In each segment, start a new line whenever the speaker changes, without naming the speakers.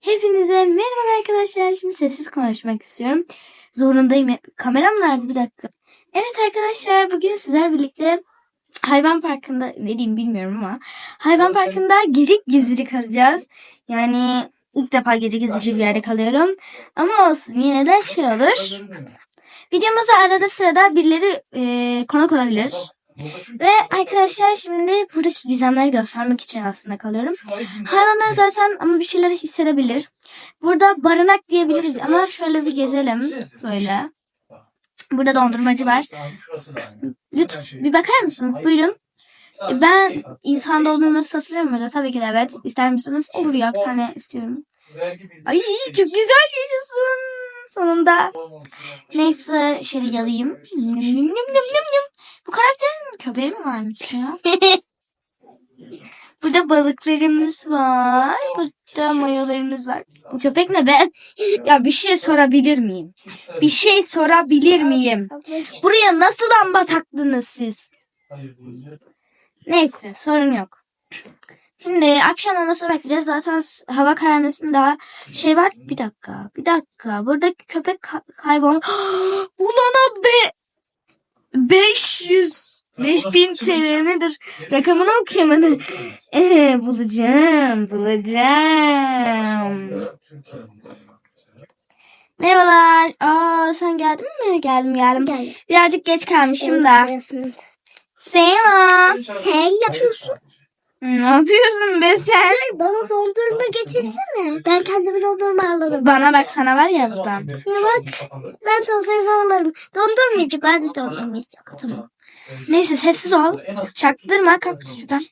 Hepinize merhaba arkadaşlar. Şimdi sessiz konuşmak istiyorum. Zorundayım. Kameram nerede? Bir dakika. Evet arkadaşlar bugün sizler birlikte hayvan parkında ne diyeyim bilmiyorum ama hayvan parkında gece gizlice kalacağız. Yani ilk defa gece gizlice bir yerde kalıyorum. Ama olsun yine de şey olur. Videomuza arada sırada birileri e, konuk olabilir. Ve arkadaşlar şimdi buradaki gizemleri göstermek için aslında kalıyorum. Hayvanlar zaten ama bir şeyleri hissedebilir. Burada barınak diyebiliriz ama şöyle bir gezelim. Böyle. Burada dondurmacı var. Lütfen bir bakar mısınız? Buyurun. Ben insan dondurması satılıyor mu burada? Tabii ki de evet. İster misiniz? Olur ya bir tane istiyorum. Ay çok güzel yaşasın. Sonunda. Neyse şöyle yalayayım. Nım nım nım nım nım. Bu karakterin köpeği mi varmış ya? Burada balıklarımız var. Burada mayolarımız var. Bu köpek ne be? Ya bir şey sorabilir miyim? Bir şey sorabilir miyim? Buraya nasıl lamba taktınız siz? Neyse sorun yok. Şimdi akşam olması bekleyeceğiz. Zaten hava kararmasında daha şey var. Bir dakika. Bir dakika. Buradaki köpek ka- kaybolmuş. Ulan be 500 5000 TL nedir? Rakamını okuyamadım. Ee, bulacağım. Bulacağım. Merhabalar. Aa, sen geldin mi? Geldim geldim.
Geldim.
Birazcık geç kalmışım da. Selam.
Sen yapıyorsun.
Ne yapıyorsun be sen?
Bana dondurma getirsene. Ben kendime dondurma alırım.
Bana bak sana var ya buradan.
Ya bak ben dondurma alırım. Dondurmayacağım. Ben de dondurma istiyorum. Tamam.
Neyse sessiz ol. Çaktırma kalk şuradan.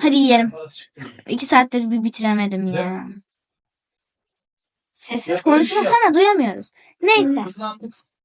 Hadi yiyelim. İki saattir bir bitiremedim ya. Sessiz konuşmasana duyamıyoruz. Neyse.